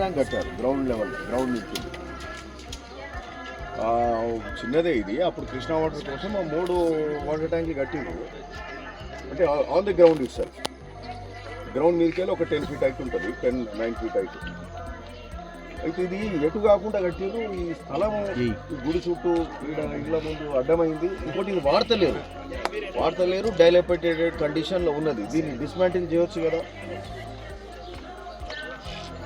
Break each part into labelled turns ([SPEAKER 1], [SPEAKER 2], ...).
[SPEAKER 1] Tank కట్టారు ground level ground నుంచి. చిన్నదే ఇది. అప్పుడు కృష్ణా వాటర్ కోసం ఆ మూడు వాటర్ ట్యాంకులు కట్టిండ్రు. అంటే ఆన్ ది గ్రౌండ్ ఇస్తారు గ్రౌండ్ మీదకెళ్ళి ఒక టెన్ ఫీట్ హైట్ ఉంటుంది టెన్ నైన్ ఫీట్ హైట్ అయితే ఇది ఎటు కాకుండా కట్టిండ్రు ఈ స్థలం గుడి చుట్టూ ఇళ్ళ ముందు అడ్డమైంది. ఇంకోటి ఇది వాడతలేరు. వాడతలేరు డైలపేటెడ్ కండిషన్లో ఉన్నది. దీన్ని డిస్మాంటిల్ చేయొచ్చు కదా.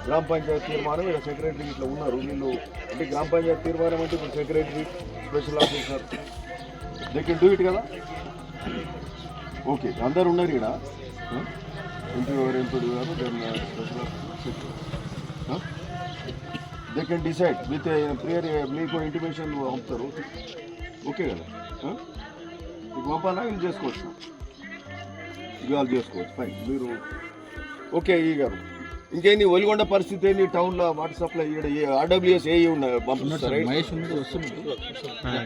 [SPEAKER 1] గ్రామ పంచాయతీ తీర్మానం ఇక్కడ సెక్రటరీ ఇట్లా ఉన్నారు. వీళ్ళు అంటే గ్రామ పంచాయతీ తీర్మానం అంటే ఇప్పుడు secretary special officer. They can do it కదా? ఓకే అందరు ఉన్నారు ఇక్కడ. ఎంపీ గారు ఎంపీడు గారు then special officer they can decide with prior మీకు ఇంటిమేషన్ పంపుతారు. ఓకే కదా? మీకు పంపాలా? వీళ్ళు చేసుకోవచ్చు. ఇవాళ చేసుకోవచ్చు. ఫైన్ మీరు ఓకే ఈ గారు. ఇంకేంది ఒలిగొండ పరిస్థితి ఏంది? టౌన్లో వాటర్ సప్లై ఆర్డబ్ల్యూఎస్ ఏ ఉన్నాయి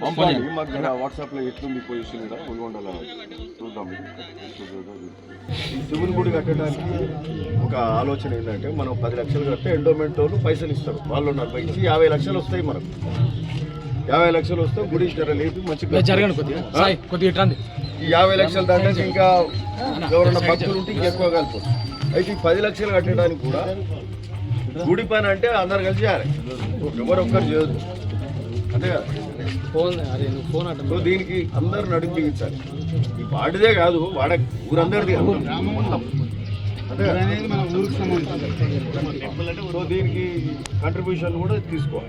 [SPEAKER 1] పంపాలి. మాకు జర వాట్సాప్లో ఎట్లుంది పొజిషన్ ఇక్కడ ఒలిగొండలో చూద్దాం. శివుని గుడి కట్టడానికి ఒక ఆలోచన ఏంటంటే మనం పది లక్షలు కడితే ఎండోమెంట్ వాళ్ళు పైసలు ఇస్తారు. వాళ్ళు నలభై ఇచ్చి యాభై లక్షలు వస్తాయి మనకు. యాభై లక్షలు వస్తే గుడి జర లేపి మంచిగా
[SPEAKER 2] జరగండి కొద్దిగా. సాయి కొద్దిగా ఇట్లా
[SPEAKER 1] ఈ యాభై లక్షల దాకా ఇంకా ఎవరైనా భక్తులు ఉంటే ఇంకెక్కువ కలిపి. అయితే ఈ పది లక్షలు కట్టడానికి కూడా గుడి పని అంటే అందరు కలిసి చేయాలి. ఎవరు ఒక్కరు చేయదు అంతే కదా?
[SPEAKER 2] ఫోన్
[SPEAKER 1] దీనికి అందరు నడుము బిగించాలి వాడిదే కాదు వాడ ఊరందరిది? సో దీనికి కంట్రిబ్యూషన్ కూడా తీసుకోవాలి.